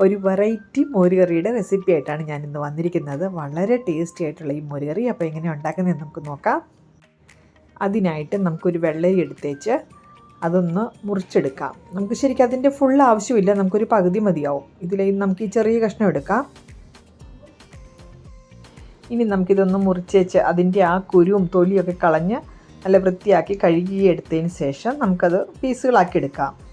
ഒരു variety മോരുകറിയുടെ recipe ആയിട്ടാണ് ഞാൻ ഇന്ന് വന്നിരിക്കുന്നത്. വളരെ ടേസ്റ്റി ആയിട്ടുള്ള ഈ മോരുകറി. അപ്പോൾ എങ്ങനെ ഉണ്ടാക്കുന്നതെന്ന് നമുക്ക് നോക്കാം. അതിനായിട്ട് നമുക്കൊരു വെള്ളരി എടുത്തേച്ച് അതൊന്ന് മുറിച്ചെടുക്കാം. നമുക്ക് ശരിക്കും അതിന്റെ ഫുൾ ആവശ്യമില്ല. നമുക്കൊരു പകുതി മതിയാവും. ഇതിൽ നമുക്ക് ഈ ചെറിയ കഷ്ണം എടുക്കാം. ഇനി നമുക്കിതൊന്ന് മുറിച്ചേച്ച് അതിന്റെ ആ കുരുവും തൊലിയൊക്കെ കളഞ്ഞ് നല്ല വൃത്തിയാക്കി കഴുകി എടുത്തതിന് ശേഷം നമുക്കത് പീസുകളാക്കി എടുക്കാം.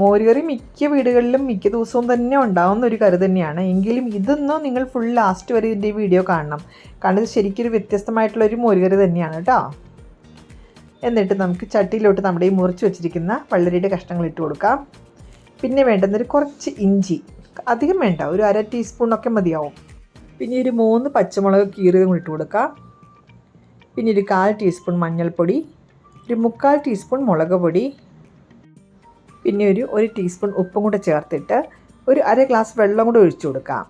മോരുകറി മിക്ക വീടുകളിലും മിക്ക ദിവസവും തന്നെ ഉണ്ടാവുന്ന ഒരു കറി തന്നെയാണ്. എങ്കിലും ഇതൊന്നും നിങ്ങൾ ഫുൾ ലാസ്റ്റ് വരെ ഇതിന്റെ വീഡിയോ കാണണം. കാരണം ഇത് ശരിക്കും ഒരു വ്യത്യസ്തമായിട്ടുള്ള ഒരു മോരുകറി തന്നെയാണ് കേട്ടോ. എന്നിട്ട് നമുക്ക് ചട്ടിയിലോട്ട് നമ്മുടെ ഈ മുറിച്ച് വെച്ചിരിക്കുന്ന വെള്ളരിയുടെ കഷ്ണങ്ങൾ ഇട്ട് കൊടുക്കാം. പിന്നെ വേണ്ടുന്നൊരു കുറച്ച് ഇഞ്ചി. അധികം വേണ്ട ഒരു അര ടീസ്പൂണൊക്കെ മതിയാവും. പിന്നെ ഒരു മൂന്ന് പച്ചമുളക് കീറിയതും കൂടി ഇട്ട് കൊടുക്കാം. പിന്നെ ഒരു കാൽ ടീസ്പൂൺ മഞ്ഞൾപ്പൊടി ഒരു മുക്കാൽ ടീസ്പൂൺ മുളക് പൊടി പിന്നെ ഒരു ഒരു ടീസ്പൂൺ ഉപ്പും കൂടെ ചേർത്തിട്ട് ഒരു അര ഗ്ലാസ് വെള്ളം കൂടെ ഒഴിച്ചു കൊടുക്കാം.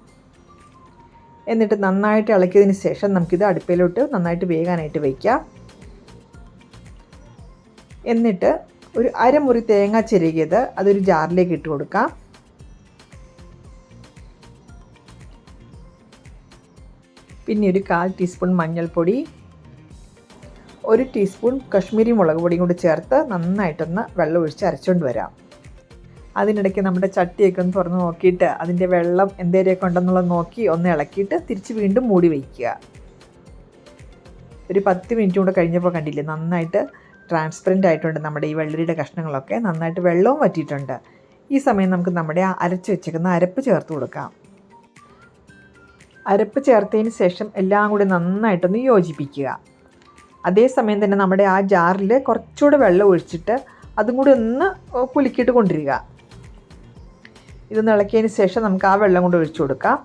എന്നിട്ട് നന്നായിട്ട് ഇളക്കിയതിന് ശേഷം നമുക്കിത് അടുപ്പിലോട്ട് നന്നായിട്ട് വേകാനായിട്ട് വയ്ക്കാം എന്നിട്ട് ഒരു അരമുറി തേങ്ങ ചിരകിയത് അതൊരു ജാറിലേക്ക് ഇട്ട് കൊടുക്കാം. പിന്നെ ഒരു കാൽ ടീസ്പൂൺ മഞ്ഞൾപ്പൊടി ഒരു ടീസ്പൂൺ കശ്മീരി മുളക് പൊടിയും കൂടി ചേർത്ത് നന്നായിട്ടൊന്ന് വെള്ളം ഒഴിച്ച് അരച്ചുകൊണ്ട് വരാം. അതിനിടയ്ക്ക് നമ്മുടെ ചട്ടിയൊക്കെ ഒന്ന് തുറന്ന് നോക്കിയിട്ട് അതിന്റെ വെള്ളം എന്തേരെയൊക്കെ ഉണ്ടെന്നുള്ളത് നോക്കി ഒന്ന് ഇളക്കിയിട്ട് തിരിച്ച് വീണ്ടും മൂടി വയ്ക്കുക. ഒരു പത്ത് മിനിറ്റ് കൂടെ കഴിഞ്ഞപ്പോൾ കണ്ടില്ലേ നന്നായിട്ട് ട്രാൻസ്പെറന്റ് ആയിട്ടുണ്ട് നമ്മുടെ ഈ വെള്ളരിയുടെ കഷ്ണങ്ങളൊക്കെ. നന്നായിട്ട് വെള്ളവും വറ്റിയിട്ടുണ്ട്. ഈ സമയം നമുക്ക് നമ്മുടെ ആ അരച്ച് വെച്ചേക്കുന്ന അരപ്പ് ചേർത്ത് കൊടുക്കാം. അരപ്പ് ചേർത്തതിന് ശേഷം എല്ലാം കൂടി നന്നായിട്ടൊന്ന് യോജിപ്പിക്കുക. അതേസമയം തന്നെ നമ്മുടെ ആ ജാറിൽ കുറച്ചുകൂടെ വെള്ളം ഒഴിച്ചിട്ട് അതും കൂടി ഒന്ന് കുലുക്കിയിട്ട് കൊണ്ടിരിക്കുക ഇതൊന്ന് ഇളക്കിയതിന് ശേഷം നമുക്ക് ആ വെള്ളം കൊണ്ട് ഒഴിച്ചു കൊടുക്കാം.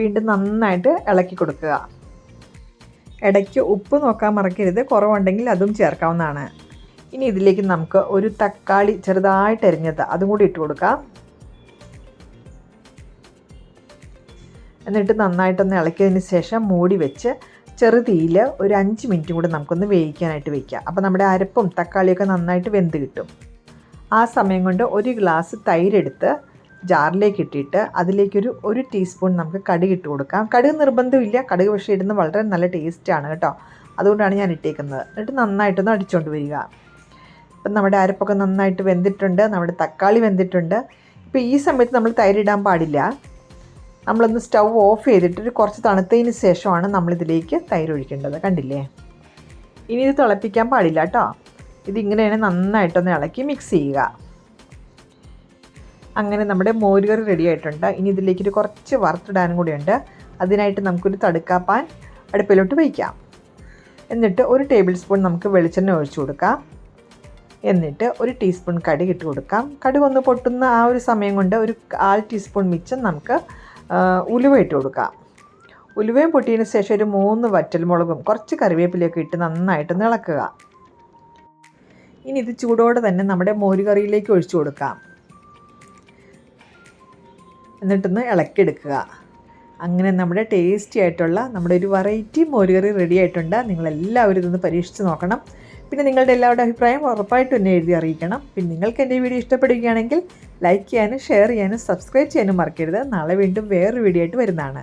വീണ്ടും നന്നായിട്ട് ഇളക്കി കൊടുക്കുക. ഇടയ്ക്ക് ഉപ്പ് നോക്കാൻ മറക്കരുത്. കുറവുണ്ടെങ്കിൽ അതും ചേർക്കാവുന്നതാണ്. ഇനി ഇതിലേക്ക് നമുക്ക് ഒരു തക്കാളി ചെറുതായിട്ട് അരിഞ്ഞത് അതും കൂടി ഇട്ട് കൊടുക്കാം. എന്നിട്ട് നന്നായിട്ടൊന്ന് ഇളക്കിയതിന് ശേഷം മൂടി വെച്ച് ചെറുതീയിൽ ഒരു അഞ്ച് മിനിറ്റും കൂടി നമുക്കൊന്ന് വേവിക്കാനായിട്ട് വയ്ക്കാം അപ്പോൾ നമ്മുടെ അരപ്പും തക്കാളിയൊക്കെ നന്നായിട്ട് വെന്ത് കിട്ടും. ആ സമയം കൊണ്ട് ഒരു ഗ്ലാസ് തൈരെടുത്ത് ജാറിലേക്ക് ഇട്ടിട്ട് അതിലേക്കൊരു ഒരു ടീസ്പൂൺ നമുക്ക് കടുക് ഇട്ട് കൊടുക്കാം. കടുക് നിർബന്ധമില്ല. കടുക് പക്ഷേ ഇടുന്നത് വളരെ നല്ല ടേസ്റ്റാണ് കേട്ടോ. അതുകൊണ്ടാണ് ഞാൻ ഇട്ടേക്കുന്നത്. എന്നിട്ട് നന്നായിട്ടൊന്ന് അടിച്ചുകൊണ്ട് വരിക. ഇപ്പം നമ്മുടെ അരപ്പൊക്കെ നന്നായിട്ട് വെന്തിട്ടുണ്ട്. നമ്മുടെ തക്കാളി വെന്തിട്ടുണ്ട്. ഇപ്പോൾ ഈ സമയത്ത് നമ്മൾ തൈരിടാൻ പാടില്ല. നമ്മളൊന്ന് സ്റ്റൗ ഓഫ് ചെയ്തിട്ട് ഒരു കുറച്ച് തണുത്തതിന് ശേഷമാണ് നമ്മളിതിലേക്ക് തൈര് ഒഴിക്കേണ്ടത് കണ്ടില്ലേ? ഇനി ഇത് തിളപ്പിക്കാൻ പാടില്ല കേട്ടോ. ഇതിങ്ങനെയാണ് നന്നായിട്ടൊന്ന് ഇളക്കി മിക്സ് ചെയ്യുക. അങ്ങനെ നമ്മുടെ മോരുകറി റെഡി ആയിട്ടുണ്ട്. ഇനി ഇതിലേക്ക് ഒരു കുറച്ച് വറുത്തിടാനും കൂടിയുണ്ട്. അതിനായിട്ട് നമുക്കൊരു തടുക്കാപ്പാൻ അടുപ്പിലോട്ട് വയ്ക്കാം എന്നിട്ട് ഒരു ടേബിൾ സ്പൂൺ നമുക്ക് വെളിച്ചെണ്ണ ഒഴിച്ചു കൊടുക്കാം. എന്നിട്ട് ഒരു ടീസ്പൂൺ കടി ഇട്ട് കൊടുക്കാം. കടുക് ഒന്ന് പൊട്ടുന്ന ആ ഒരു സമയം കൊണ്ട് ഒരു കാൽ ടീസ്പൂൺ മിച്ചം നമുക്ക് ഉലുവ ഇട്ട് കൊടുക്കാം. ഉലുവയും പൊട്ടിയതിന് ശേഷം ഒരു മൂന്ന് വറ്റൽമുളകും കുറച്ച് കറിവേപ്പിലയൊക്കെ ഇട്ട് നന്നായിട്ടൊന്ന് ഇളക്കുക. ഇനി ഇത് ചൂടോടെ തന്നെ നമ്മുടെ മോരുകറിയിലേക്ക് ഒഴിച്ചു കൊടുക്കാം. എന്നിട്ടൊന്ന് ഇളക്കിയെടുക്കുക. അങ്ങനെ നമ്മുടെ ടേസ്റ്റി ആയിട്ടുള്ള നമ്മുടെ ഒരു വെറൈറ്റി മോരുകറി റെഡി ആയിട്ടുണ്ട്. നിങ്ങളെല്ലാവരും ഇതൊന്ന് പരീക്ഷിച്ച് നോക്കണം. പിന്നെ നിങ്ങളുടെ എല്ലാവരുടെ അഭിപ്രായം ഉറപ്പായിട്ടും എന്നെ എഴുതി അറിയിക്കണം. പിന്നെ നിങ്ങൾക്ക് എന്റെ വീഡിയോ ഇഷ്ടപ്പെടുകയാണെങ്കിൽ ലൈക്ക് ചെയ്യാനും ഷെയർ ചെയ്യാനും സബ്സ്ക്രൈബ് ചെയ്യാനും മറക്കരുത്. നാളെ വീണ്ടും വേറൊരു വീഡിയോ ആയിട്ട് വരുന്നതാണ്.